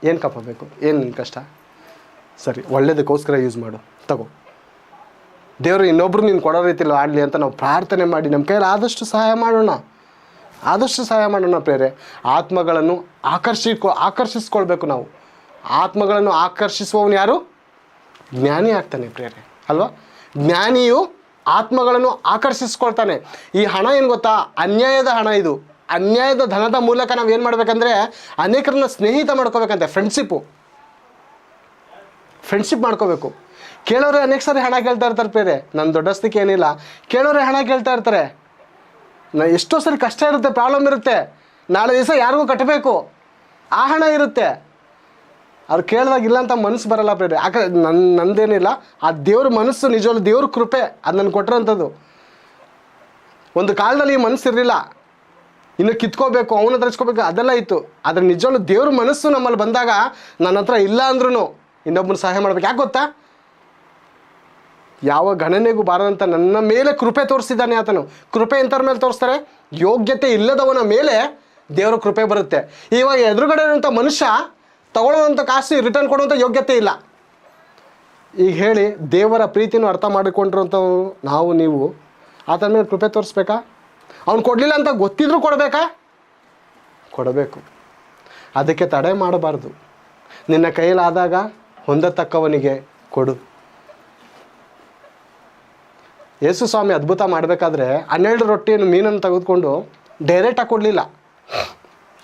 ಏನು ಕಪ್ಪಬೇಕು ಏನು ಕಷ್ಟ? ಸರಿ, ಒಳ್ಳೇದಕ್ಕೋಸ್ಕರ ಯೂಸ್ ಮಾಡು. ತಗೋ. ದೇವರು ಇನ್ನೊಬ್ರು ನೀನು ಕೊಡೋ ರೀತಿಯಲ್ಲಿ ಆಡಲಿ ಅಂತ ನಾವು ಪ್ರಾರ್ಥನೆ ಮಾಡಿ ನಮ್ಮ ಕೈಯಲ್ಲಿ ಆದಷ್ಟು ಸಹಾಯ ಮಾಡೋಣ. ಆದಷ್ಟು ಸಹಾಯ ಮಾಡೋಣ ಪ್ರೇರೆ ಆತ್ಮಗಳನ್ನು ಆಕರ್ಷಿಕೊ ಆಕರ್ಷಿಸ್ಕೊಳ್ಬೇಕು ನಾವು. ಆತ್ಮಗಳನ್ನು ಆಕರ್ಷಿಸುವವನು ಯಾರು? ಜ್ಞಾನಿ ಆಗ್ತಾನೆ ಪ್ರೇರೆ ಅಲ್ವಾ? ಜ್ಞಾನಿಯು ಆತ್ಮಗಳನ್ನು ಆಕರ್ಷಿಸ್ಕೊಳ್ತಾನೆ. ಈ ಹಣ ಏನು ಗೊತ್ತಾ? ಅನ್ಯಾಯದ ಹಣ ಇದು. ಅನ್ಯಾಯದ ಧನದ ಮೂಲಕ ನಾವು ಏನು ಮಾಡಬೇಕಂದ್ರೆ ಅನೇಕರನ್ನ ಸ್ನೇಹಿತ ಮಾಡ್ಕೋಬೇಕಂತೆ ಫ್ರೆಂಡ್ಶಿಪ್ಪು ಫ್ರೆಂಡ್ಶಿಪ್ ಮಾಡ್ಕೋಬೇಕು. ಕೇಳೋರೆ ಅನೇಕ ಸಾರಿ ಹಣ ಕೇಳ್ತಾ ಇರ್ತಾರೆ ಬೇರೆ ನನ್ನ ದೊಡ್ಡಸ್ತಿಕೆ ಏನಿಲ್ಲ. ಕೇಳೋರೆ ಹಣ ಕೇಳ್ತಾ ಇರ್ತಾರೆ. ನಾ ಎಷ್ಟೋ ಸರಿ ಕಷ್ಟ ಇರುತ್ತೆ ಪ್ರಾಬ್ಲಮ್ ಇರುತ್ತೆ. ನಾಳೆ ದಿವಸ ಯಾರಿಗೂ ಕಟ್ಟಬೇಕು. ಆ ಹಣ ಇರುತ್ತೆ. ಅವ್ರು ಕೇಳಿದಾಗ ಇಲ್ಲ ಅಂತ ಮನಸ್ಸು ಬರಲ್ಲ ಬೇರೆ ಯಾಕೆ ನನ್ನ ನಂದೇನಿಲ್ಲ. ಆ ದೇವ್ರ ಮನಸ್ಸು, ನಿಜವಾಗ್ಲೂ ದೇವ್ರ ಕೃಪೆ. ಅದು ನನ್ನ ಕೊಟ್ಟಿರೋಂಥದ್ದು. ಒಂದು ಕಾಲದಲ್ಲಿ ಈ ಮನಸ್ಸು ಇರಲಿಲ್ಲ. ಇನ್ನು ಕಿತ್ಕೋಬೇಕು, ಅವನ ಹತ್ರ ಅದೆಲ್ಲ ಇತ್ತು. ಆದರೆ ನಿಜವಾಗ್ಲೂ ದೇವ್ರ ಮನಸ್ಸು ನಮ್ಮಲ್ಲಿ ಬಂದಾಗ ನನ್ನ ಹತ್ರ ಇಲ್ಲ ಅಂದ್ರೂ ಇನ್ನೊಬ್ಬನ ಸಹಾಯ ಮಾಡ್ಬೇಕು. ಯಾಕೆ ಗೊತ್ತಾ? ಯಾವ ಗಣನೆಗೂ ಬಾರದಂತ ನನ್ನ ಮೇಲೆ ಕೃಪೆ ತೋರಿಸಿದ್ದಾನೆ ಆತನು. ಕೃಪೆ ಎಂತರ ಮೇಲೆ ತೋರಿಸ್ತಾರೆ? ಯೋಗ್ಯತೆ ಇಲ್ಲದವನ ಮೇಲೆ ದೇವರ ಕೃಪೆ ಬರುತ್ತೆ. ಇವಾಗ ಎದುರುಗಡೆ ಇರುವಂಥ ಮನುಷ್ಯ ತಗೊಳ್ಳೋವಂಥ ಕಾಸು ರಿಟರ್ನ್ ಕೊಡುವಂಥ ಯೋಗ್ಯತೆ ಇಲ್ಲ. ಈಗ ಹೇಳಿ, ದೇವರ ಪ್ರೀತಿನೂ ಅರ್ಥ ಮಾಡಿಕೊಂಡಿರುವಂಥವ್ರು ನಾವು, ನೀವು, ಆತನ ಮೇಲೆ ಕೃಪೆ ತೋರಿಸ್ಬೇಕಾ? ಅವ್ನು ಕೊಡಲಿಲ್ಲ ಅಂತ ಗೊತ್ತಿದ್ರೂ ಕೊಡಬೇಕಾ? ಕೊಡಬೇಕು. ಅದಕ್ಕೆ ತಡೆ ಮಾಡಬಾರ್ದು. ನಿನ್ನ ಕೈಲಾದಾಗ ಹೊಂದತಕ್ಕವನಿಗೆ ಕೊಡು. ಯೇಸು ಸ್ವಾಮಿ ಅದ್ಭುತ ಮಾಡಬೇಕಾದ್ರೆ ಹನ್ನೆರಡು ರೊಟ್ಟಿಯನ್ನು ಮೀನನ್ನು ತೆಗೆದುಕೊಂಡು ಡೈರೆಕ್ಟಾಗಿ ಕೊಡಲಿಲ್ಲ.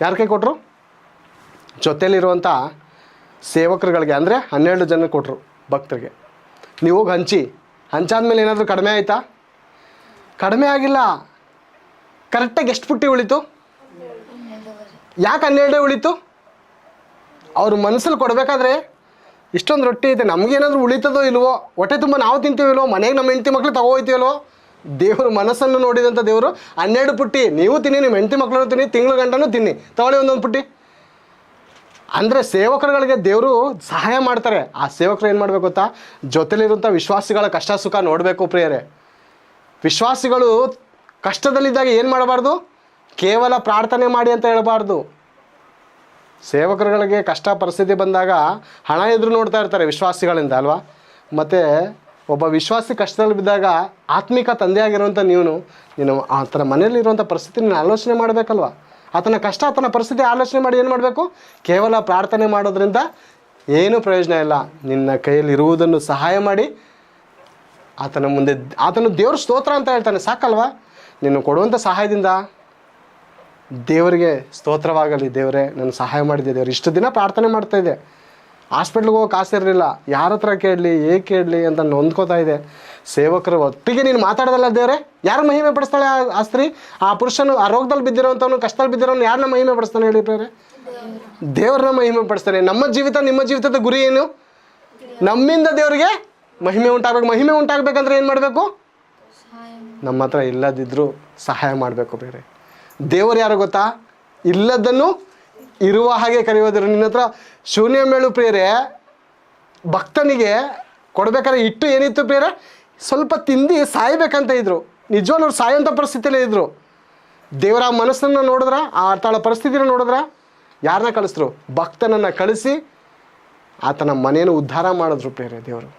ಯಾರ ಕೈ ಕೊಟ್ಟರು ಜೊತೆಯಲ್ಲಿರುವಂಥ ಸೇವಕರುಗಳಿಗೆ, ಅಂದರೆ ಹನ್ನೆರಡು ಜನ ಕೊಟ್ಟರು ಭಕ್ತರಿಗೆ. ನೀವು ಹೋಗಿ ಹಂಚಿ. ಹಂಚಾದ್ಮೇಲೆ ಏನಾದರೂ ಕಡಿಮೆ ಆಯಿತಾ? ಕಡಿಮೆ ಆಗಿಲ್ಲ. ಕರೆಕ್ಟಾಗಿ ಎಷ್ಟು ಪುಟ್ಟಿ ಉಳಿತು? ಯಾಕೆ ಹನ್ನೆರಡೇ ಉಳಿತು? ಅವ್ರ ಮನಸ್ಸಲ್ಲಿ ಕೊಡಬೇಕಾದ್ರೆ ಇಷ್ಟೊಂದು ರೊಟ್ಟಿ ಐತೆ, ನಮಗೇನಾದರೂ ಉಳಿತದೋ ಇಲ್ವೋ? ಹೊಟ್ಟೆ ತುಂಬ ನಾವು ತಿಂತೀವಿಲ್ವೋ ಮನೆಗೆ ನಮ್ಮ ಹೆಂಡತಿ ಮಕ್ಳು ತಗೋಯ್ತೀವಲ್ವೋ ದೇವ್ರ ಮನಸ್ಸನ್ನು ನೋಡಿದಂಥ ದೇವರು. ಹನ್ನೆರಡು ಪುಟ್ಟಿ, ನೀವು ತಿನ್ನಿ, ನಿಮ್ಮ ಹೆಂಡತಿ ಮಕ್ಕಳನ್ನು ತಿನ್ನಿ, ತಿಂಗಳ ಗಂಟನೂ ತಿನ್ನಿ. ತಗೊಳ್ಳಿ ಒಂದೊಂದು ಪುಟ್ಟಿ. ಅಂದರೆ ಸೇವಕರುಗಳಿಗೆ ದೇವರು ಸಹಾಯ ಮಾಡ್ತಾರೆ. ಆ ಸೇವಕರು ಏನು ಮಾಡಬೇಕು ಗೊತ್ತಾ? ಜೊತೆಲಿರುವಂಥ ವಿಶ್ವಾಸಿಗಳ ಕಷ್ಟ ಸುಖ ನೋಡಬೇಕು ಪ್ರಿಯರೇ. ವಿಶ್ವಾಸಿಗಳು ಕಷ್ಟದಲ್ಲಿದ್ದಾಗ ಏನು ಮಾಡಬಾರ್ದು? ಕೇವಲ ಪ್ರಾರ್ಥನೆ ಮಾಡಿ ಅಂತ ಹೇಳಬಾರ್ದು. ಸೇವಕರುಗಳಿಗೆ ಕಷ್ಟ ಪರಿಸ್ಥಿತಿ ಬಂದಾಗ ಹಣ ಎದುರು ನೋಡ್ತಾ ಇರ್ತಾರೆ ವಿಶ್ವಾಸಿಗಳಿಂದ, ಅಲ್ವಾ? ಮತ್ತು ಒಬ್ಬ ವಿಶ್ವಾಸಿ ಕಷ್ಟದಲ್ಲಿ ಬಿದ್ದಾಗ ಆತ್ಮಿಕ ತಂದೆಯಾಗಿರುವಂಥ ನೀನು ನೀನು ಆತನ ಮನೆಯಲ್ಲಿರುವಂಥ ಪರಿಸ್ಥಿತಿ ನೀನು ಆಲೋಚನೆ ಮಾಡಬೇಕಲ್ವಾ? ಆತನ ಕಷ್ಟ, ಆತನ ಪರಿಸ್ಥಿತಿ ಆಲೋಚನೆ ಮಾಡಿ ಏನು ಮಾಡಬೇಕು? ಕೇವಲ ಪ್ರಾರ್ಥನೆ ಮಾಡೋದ್ರಿಂದ ಏನೂ ಪ್ರಯೋಜನ ಇಲ್ಲ. ನಿನ್ನ ಕೈಯಲ್ಲಿ ಇರುವುದನ್ನು ಸಹಾಯ ಮಾಡಿ ಆತನ ಮುಂದೆ, ಆತನು ದೇವ್ರ ಸ್ತೋತ್ರ ಅಂತ ಹೇಳ್ತಾನೆ, ಸಾಕಲ್ವಾ? ನೀನು ಕೊಡುವಂಥ ಸಹಾಯದಿಂದ ದೇವರಿಗೆ ಸ್ತೋತ್ರವಾಗಲಿ, ದೇವರೇ ನಾನು ಸಹಾಯ ಮಾಡಿದೆ ದೇವ್ರು. ಇಷ್ಟು ದಿನ ಪ್ರಾರ್ಥನೆ ಮಾಡ್ತಾ ಇದ್ದೆ ಹಾಸ್ಪಿಟ್ಲಿಗೆ ಹೋಗೋ ಕಾಸಿರಲಿಲ್ಲ ಯಾರ ಹತ್ರ ಕೇಳಲಿ ಏಕೆ ಕೇಳಲಿ ಅಂತ ಹೊಂದ್ಕೋತಾ ಇದೆ. ಸೇವಕರು ಒಟ್ಟಿಗೆ ನೀನು ಮಾತಾಡೋದಲ್ಲ ದೇವರೇ? ಯಾರು ಮಹಿಮೆ ಪಡಿಸ್ತಾಳೆ ಆ ಸ್ತ್ರೀ? ಆ ಪುರುಷನು ಆ ರೋಗದಲ್ಲಿ ಬಿದ್ದಿರೋವಂಥವ್ನು ಕಷ್ಟದಲ್ಲಿ ಬಿದ್ದಿರೋನು ಯಾರನ್ನ ಮಹಿಮೆ ಪಡಿಸ್ತಾನೆ ಹೇಳಿ ಬೇರೆ ದೇವ್ರನ್ನ ಮಹಿಮೆ ಪಡಿಸ್ತಾನೆ. ನಮ್ಮ ಜೀವಿತ, ನಿಮ್ಮ ಜೀವಿತದ ಗುರಿ ಏನು? ನಮ್ಮಿಂದ ದೇವರಿಗೆ ಮಹಿಮೆ ಉಂಟಾಗಬೇಕು. ಮಹಿಮೆ ಉಂಟಾಗಬೇಕಂದ್ರೆ ಏನು ಮಾಡಬೇಕು? ನಮ್ಮ ಹತ್ರ ಇಲ್ಲದಿದ್ದರೂ ಸಹಾಯ ಮಾಡಬೇಕು ಬೇರೆ ದೇವರು ಯಾರು ಗೊತ್ತಾ? ಇಲ್ಲದನ್ನು ಇರುವ ಹಾಗೆ ಕರೆಯೋದಿರು ನಿನ್ನ ಹತ್ರ ಶೂನ್ಯ ಮೇಳು ಪ್ರೇರೇ ಭಕ್ತನಿಗೆ ಕೊಡ್ಬೇಕಾದ್ರೆ ಇಟ್ಟು ಏನಿತ್ತು ಪ್ರೇರೇ ಸ್ವಲ್ಪ ತಿಂದು ಸಾಯ್ಬೇಕಂತ ಇದ್ರು. ನಿಜವಾಗ್ಲೂ ಅವ್ರು ಸಾಯೋಂಥ ಪರಿಸ್ಥಿತಿಯಲ್ಲೇ ಇದ್ರು. ದೇವರ ಮನಸ್ಸನ್ನು ನೋಡಿದ್ರ ಆ ತಾಳ ಪರಿಸ್ಥಿತಿನ ನೋಡಿದ್ರ ಯಾರನ್ನ ಕಳಿಸಿದ್ರು ಭಕ್ತನನ್ನು ಕಳಿಸಿ ಆತನ ಮನೆಯನ್ನು ಉದ್ಧಾರ ಮಾಡಿದ್ರು ಪ್ರೇರೆ ದೇವರು.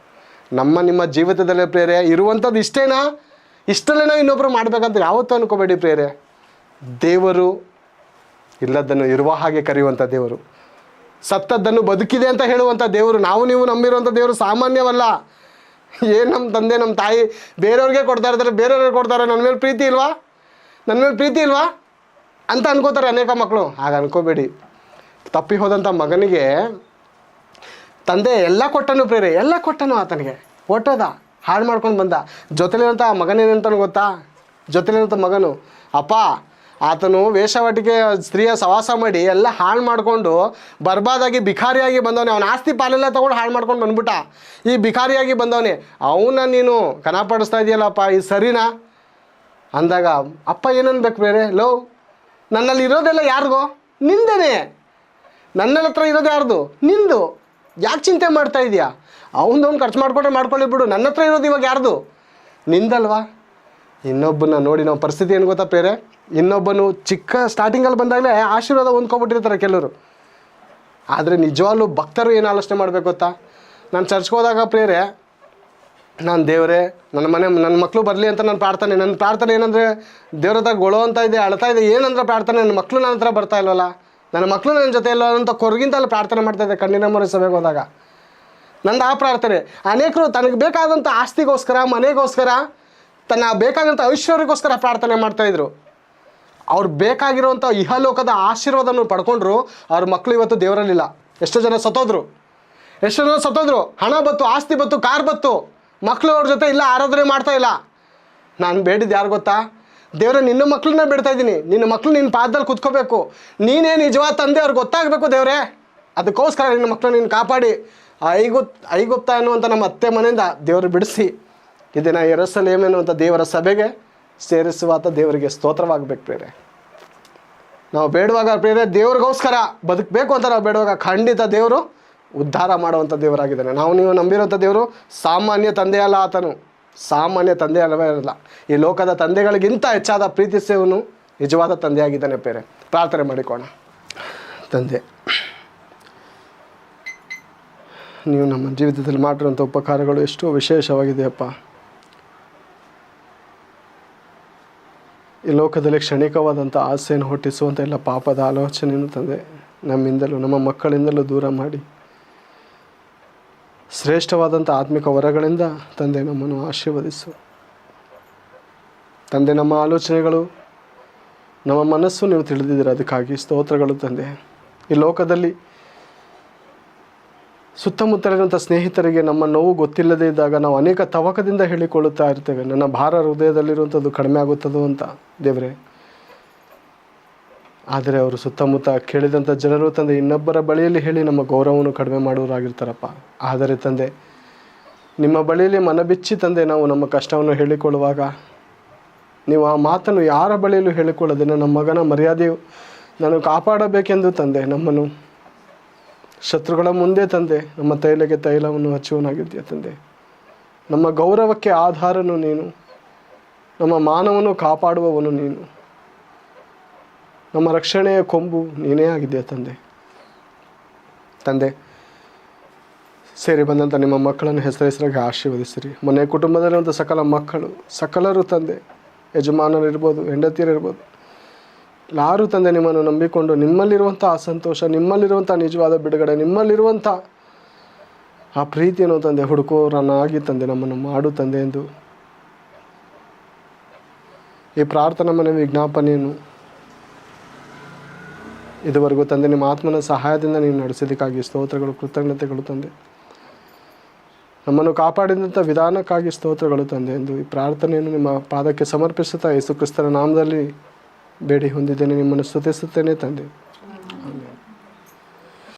ನಮ್ಮ ನಿಮ್ಮ ಜೀವಿತದಲ್ಲೇ ಪ್ರೇರೆ ಇರುವಂಥದ್ದು ಇಷ್ಟೇನಾ? ಇಷ್ಟಲ್ಲೇನೋ ಇನ್ನೊಬ್ಬರು ಮಾಡ್ಬೇಕಂತ ಯಾವತ್ತೂ ಅನ್ಕೋಬೇಡಿ ಪ್ರೇರೆ ದೇವರು ಇಲ್ಲದನ್ನು ಇರುವ ಹಾಗೆ ಕರೆಯುವಂಥ ದೇವರು. ಸತ್ತದ್ದನ್ನು ಬದುಕಿದೆ ಅಂತ ಹೇಳುವಂಥ ದೇವರು, ನಾವು ನೀವು ನಂಬಿರುವಂಥ ದೇವರು ಸಾಮಾನ್ಯವಲ್ಲ. ಏನು ನಮ್ಮ ತಂದೆ ನಮ್ಮ ತಾಯಿ ಬೇರೆಯವ್ರಿಗೆ ಕೊಡ್ತಾ ಇರ್ತಾರೆ, ಬೇರೆಯವ್ರಿಗೆ ಕೊಡ್ತಾರೆ ನನ್ನ ಮೇಲೆ ಪ್ರೀತಿ ಇಲ್ವಾ? ನನ್ನ ಮೇಲೆ ಪ್ರೀತಿ ಇಲ್ವಾ? ಅಂತ ಅನ್ಕೋತಾರೆ ಅನೇಕ ಮಕ್ಕಳು ಹಾಗೆ ಅನ್ಕೋಬೇಡಿ. ತಪ್ಪಿ ಹೋದಂಥ ಮಗನಿಗೆ ತಂದೆ, ಎಲ್ಲ ಕೊಟ್ಟನು ಪ್ರೇರೆ, ಎಲ್ಲ ಕೊಟ್ಟನು ಆತನಿಗೆ. ಒಟ್ಟೋದ ಹಾಳು ಮಾಡ್ಕೊಂಡು ಬಂದ. ಜೊತೆಲಿರೋಂಥ ಮಗನೇನಂತನು ಗೊತ್ತಾ? ಜೊತೆಲಿರೋಂಥ ಮಗನು. ಅಪ್ಪ ಆತನು ವೇಷವಾಟಿಕೆ ಸ್ತ್ರೀಯ ಸವಾಸ ಮಾಡಿ ಎಲ್ಲ ಹಾಳು ಮಾಡಿಕೊಂಡು ಬರ್ಬಾದಾಗಿ ಭಿಕಾರಿಯಾಗಿ ಬಂದವನೇ. ಅವನ ಆಸ್ತಿ ಪಾಲೆಲ್ಲ ತೊಗೊಂಡು ಹಾಳು ಮಾಡ್ಕೊಂಡು ಬಂದ್ಬಿಟ್ಟ. ಈ ಭಿಕಾರಿಯಾಗಿ ಬಂದವನೇ, ಅವನ್ನ ನೀನು ಕನಪಡಿಸ್ತಾ ಇದೆಯಲ್ಲಪ್ಪ ಈ ಸರಿನಾ? ಅಂದಾಗ, ಅಪ್ಪ, ಏನನ್ಬೇಕು ಬೇರೆ? ಲೋ, ನನ್ನಲ್ಲಿ ಇರೋದೆಲ್ಲ ಯಾರಿಗೋ? ನಿಂದೇನೆ. ನನ್ನ ಹತ್ರ ಇರೋದು ಯಾರ್ದು? ನಿಂದು. ಯಾಕೆ ಚಿಂತೆ ಮಾಡ್ತಾ ಇದೀಯಾ? ಅವನದವ್ನು ಖರ್ಚು ಮಾಡ್ಕೊಂಡ್ರೆ ಮಾಡ್ಕೊಳ್ಳಿ ಬಿಡು. ನನ್ನ ಹತ್ರ ಇರೋದು ಇವಾಗ ಯಾರ್ದು? ನಿಂದಲ್ವಾ? ಇನ್ನೊಬ್ಬನ ನೋಡಿ ನಾವು ಪರಿಸ್ಥಿತಿ ಏನು ಗೊತ್ತಾ ಬೇರೆ ಇನ್ನೊಬ್ಬನು ಚಿಕ್ಕ ಸ್ಟಾರ್ಟಿಂಗಲ್ಲಿ ಬಂದಾಗಲೇ ಆಶೀರ್ವಾದ ಹೊಂದ್ಕೊಬಿಟ್ಟಿರ್ತಾರೆ ಕೆಲವರು. ಆದರೆ ನಿಜವಾಗ್ಲು ಭಕ್ತರು ಏನು ಆಲೋಚನೆ ಮಾಡಬೇಕು ಗೊತ್ತಾ? ನಾನು ಚರ್ಚ್ಗೆ ಹೋದಾಗ ಪ್ರೇರೆ, ನಾನು ದೇವರೇ, ನನ್ನ ಮನೆ, ನನ್ನ ಮಕ್ಕಳು ಬರಲಿ ಅಂತ ನಾನು ಪ್ರಾರ್ಥನೆ. ನನ್ನ ಪ್ರಾರ್ಥನೆ ಏನಂದರೆ, ದೇವ್ರ ಹತ್ರ ಗೊಳೋ ಅಂತ ಇದೆ, ಅಳ್ತಾ ಇದೆ, ಏನಂದ್ರೆ ಪ್ರಾರ್ಥನೆ, ನನ್ನ ಮಕ್ಕಳು ನನ್ನ ಹತ್ರ ಬರ್ತಾ ಇಲ್ವಲ್ಲ? ನನ್ನ ಮಕ್ಕಳು ನನ್ನ ಜೊತೆ ಇಲ್ಲ ಅಂತ ಕೊರಗಿಂತ ಅಲ್ಲಿ ಪ್ರಾರ್ಥನೆ ಮಾಡ್ತಾ ಇದ್ದೆ ಕಣ್ಣಿನ ಮೊರೆ ಸಭೆಗೆ ಹೋದಾಗ. ನಂದು ಆ ಪ್ರಾರ್ಥನೆ. ಅನೇಕರು ತನಗೆ ಬೇಕಾದಂಥ ಆಸ್ತಿಗೋಸ್ಕರ, ಮನೆಗೋಸ್ಕರ, ತನ್ನ ಬೇಕಾದಂಥ ಐಶ್ವರ್ಯಕ್ಕೋಸ್ಕರ ಪ್ರಾರ್ಥನೆ ಮಾಡ್ತಾಯಿದ್ರು ಅವ್ರು ಬೇಕಾಗಿರುವಂಥ ಇಹಲೋಕದ ಆಶೀರ್ವಾದವನ್ನು ಪಡ್ಕೊಂಡ್ರು ಅವ್ರ ಮಕ್ಕಳು ಇವತ್ತು ದೇವರಲ್ಲಿಲ್ಲ. ಎಷ್ಟೋ ಜನ ಸತ್ತೋದ್ರು. ಎಷ್ಟೋ ಜನ ಸತ್ತೋದ್ರು. ಹಣ ಬತ್ತು, ಆಸ್ತಿ ಬತ್ತು, ಕಾರ್ ಬತ್ತು. ಮಕ್ಕಳು ಅವ್ರ ಜೊತೆ ಇಲ್ಲ, ಆರಾಧನೆ ಮಾಡ್ತಾ ಇಲ್ಲ. ನಾನು ಬೇಡಿದ್ದು ಯಾರು ಗೊತ್ತಾ? ದೇವರ ನಿನ್ನ ಮಕ್ಕಳನ್ನ ಬಿಡ್ತಾ ಇದ್ದೀನಿ. ನಿನ್ನ ಮಕ್ಕಳು ನಿನ್ನ ಪಾದದಲ್ಲಿ ಕುತ್ಕೋಬೇಕು. ನೀನೇ ನಿಜವಾದ ತಂದೆ, ಅವ್ರಿಗೆ ಗೊತ್ತಾಗಬೇಕು ದೇವರೇ. ಅದಕ್ಕೋಸ್ಕರ ನಿನ್ನ ಮಕ್ಕಳು ನೀನು ಕಾಪಾಡಿ. ಐಗುತ್ ಐಗುಪ್ತ ಅನ್ನುವಂಥ ನಮ್ಮ ಅತ್ತೆ ಮನೆಯಿಂದ ದೇವರು ಬಿಡಿಸಿ. ಇದನ್ನು ಎರಸಲೇಮ್ ಎನ್ನುವಂಥ ದೇವರ ಸಭೆಗೆ ಸೇರಿಸುವಾತ ದೇವರಿಗೆ ಸ್ತೋತ್ರವಾಗಬೇಕು ಪ್ರೇರೆ ನಾವು ಬೇಡುವಾಗ ಪ್ರೇರೆ ದೇವ್ರಿಗೋಸ್ಕರ ಬದುಕಬೇಕು ಅಂತ ನಾವು ಬೇಡುವಾಗ ಖಂಡಿತ ದೇವರು ಉದ್ಧಾರ ಮಾಡುವಂಥ ದೇವರಾಗಿದ್ದಾನೆ. ನಾವು ನೀವು ನಂಬಿರುವಂಥ ದೇವರು ಸಾಮಾನ್ಯ ತಂದೆಯಲ್ಲ ಆತನು. ಸಾಮಾನ್ಯ ತಂದೆ ಇರಲ್ಲ ಈ ಲೋಕದ ತಂದೆಗಳಿಗಿಂತ ಹೆಚ್ಚಾದ ಪ್ರೀತಿಸುವನು ನಿಜವಾದ ತಂದೆಯಾಗಿದ್ದಾನೆ ಬೇರೆ. ಪ್ರಾರ್ಥನೆ ಮಾಡಿಕೋಣ ತಂದೆ, ನೀವು ನಮ್ಮ ಜೀವಿತದಲ್ಲಿ ಮಾಡಿರುವಂಥ ಉಪಕಾರಗಳು ಎಷ್ಟೋ ವಿಶೇಷವಾಗಿದೆಯಪ್ಪ. ಈ ಲೋಕದಲ್ಲಿ ಕ್ಷಣಿಕವಾದಂಥ ಆಸೆಯನ್ನು ಹುಟ್ಟಿಸುವಂಥ ಎಲ್ಲ ಪಾಪದ ಆಲೋಚನೆಯನ್ನು ತಂದೆ ನಮ್ಮಿಂದಲೂ, ನಮ್ಮ ಮಕ್ಕಳಿಂದಲೂ ದೂರ ಮಾಡಿ ಶ್ರೇಷ್ಠವಾದಂಥ ಆತ್ಮಿಕ ವರಗಳಿಂದ ತಂದೆ ನಮ್ಮನ್ನು ಆಶೀರ್ವದಿಸು. ತಂದೆ, ನಮ್ಮ ಆಲೋಚನೆಗಳು, ನಮ್ಮ ಮನಸ್ಸು ನೀವು ತಿಳಿದಿದ್ದೀರ, ಅದಕ್ಕಾಗಿ ಸ್ತೋತ್ರಗಳು ತಂದೆ. ಈ ಲೋಕದಲ್ಲಿ ಸುತ್ತಮುತ್ತಲಿರುವಂಥ ಸ್ನೇಹಿತರಿಗೆ ನಮ್ಮ ನೋವು ಗೊತ್ತಿಲ್ಲದೇ ಇದ್ದಾಗ ನಾವು ಅನೇಕ ತವಕದಿಂದ ಹೇಳಿಕೊಳ್ಳುತ್ತಾ ಇರ್ತೇವೆ. ನನ್ನ ಭಾರ ಹೃದಯದಲ್ಲಿರುವಂಥದ್ದು ಕಡಿಮೆ ಆಗುತ್ತದೋ ಅಂತ ದೇವರೇ. ಆದರೆ ಅವರು ಸುತ್ತಮುತ್ತ ಕೇಳಿದಂಥ ಜನರು ತಂದೆ, ಇನ್ನೊಬ್ಬರ ಬಳಿಯಲ್ಲಿ ಹೇಳಿ ನಮ್ಮ ಗೌರವವನ್ನು ಕಡಿಮೆ ಮಾಡುವರಾಗಿರ್ತಾರಪ್ಪ ಆದರೆ ತಂದೆ, ನಿಮ್ಮ ಬಳಿಯಲ್ಲಿ ಮನಬಿಚ್ಚಿ ತಂದೆ, ನಾವು ನಮ್ಮ ಕಷ್ಟವನ್ನು ಹೇಳಿಕೊಳ್ಳುವಾಗ ನೀವು ಆ ಮಾತನ್ನು ಯಾರ ಬಳಿಯಲ್ಲೂ ಹೇಳಿಕೊಳ್ಳದೆ ನಮ್ಮ ಮಗನ ಮರ್ಯಾದೆಯು ನಾನು ಕಾಪಾಡಬೇಕೆಂದು ತಂದೆ, ನಮ್ಮನ್ನು ಶತ್ರುಗಳ ಮುಂದೆ ತಂದೆ, ನಮ್ಮ ತೈಲಕ್ಕೆ ತೈಲವನ್ನು ಹಚ್ಚುವನಾಗಿದ್ದೀಯ ತಂದೆ. ನಮ್ಮ ಗೌರವಕ್ಕೆ ಆಧಾರನು ನೀನು. ನಮ್ಮ ಮಾನವನ್ನು ಕಾಪಾಡುವವನು ನೀನು. ನಮ್ಮ ರಕ್ಷಣೆಯ ಕೊಂಬು ನೀನೇ ಆಗಿದೆಯಾ ತಂದೆ. ತಂದೆ, ಸೇರಿ ಬಂದಂಥ ನಿಮ್ಮ ಮಕ್ಕಳನ್ನು ಹೆಸರೆಸರಾಗಿ ಆಶೀರ್ವದಿಸಿರಿ. ಮನೆ ಕುಟುಂಬದಲ್ಲಿರುವಂಥ ಸಕಲ ಮಕ್ಕಳು, ಸಕಲರು ತಂದೆ, ಯಜಮಾನರಿರ್ಬೋದು, ಹೆಂಡತಿಯರಿರ್ಬೋದು ಯಾರು ತಂದೆ ನಿಮ್ಮನ್ನು ನಂಬಿಕೊಂಡು ನಿಮ್ಮಲ್ಲಿರುವಂಥ ಆ ಸಂತೋಷ ನಿಮ್ಮಲ್ಲಿರುವಂಥ ನಿಜವಾದ ಬಿಡುಗಡೆ, ನಿಮ್ಮಲ್ಲಿರುವಂಥ ಆ ಪ್ರೀತಿಯನ್ನು ತಂದೆ ಹುಡುಕೋರನ್ನಾಗಿ ತಂದೆ, ನಮ್ಮನ್ನು ಮಾಡು ತಂದೆ ಎಂದು. ಈ ಪ್ರಾರ್ಥನಾ ಮನೆ ವಿಜ್ಞಾಪನೆಯನ್ನು ಇದುವರೆಗೂ ತಂದೆ, ನಿಮ್ಮ ಆತ್ಮನ ಸಹಾಯದಿಂದ ನೀವು ನಡೆಸಿದ್ದಕ್ಕಾಗಿ ಸ್ತೋತ್ರಗಳು, ಕೃತಜ್ಞತೆಗಳು ತಂದೆ. ನಮ್ಮನ್ನು ಕಾಪಾಡಿದಂಥ ವಿಧಾನಕ್ಕಾಗಿ ಸ್ತೋತ್ರಗಳು ತಂದೆ ಎಂದು ಈ ಪ್ರಾರ್ಥನೆಯನ್ನು ನಿಮ್ಮ ಪಾದಕ್ಕೆ ಸಮರ್ಪಿಸುತ್ತಾ ಯೇಸು ಕ್ರಿಸ್ತನ ನಾಮದಲ್ಲಿ ಬೇಡಿ ಹೊಂದಿದ್ದೇನೆ ನಿಮ್ಮನ್ನು ಸುತಿಸುತ್ತೇನೆ ತಂದೆ.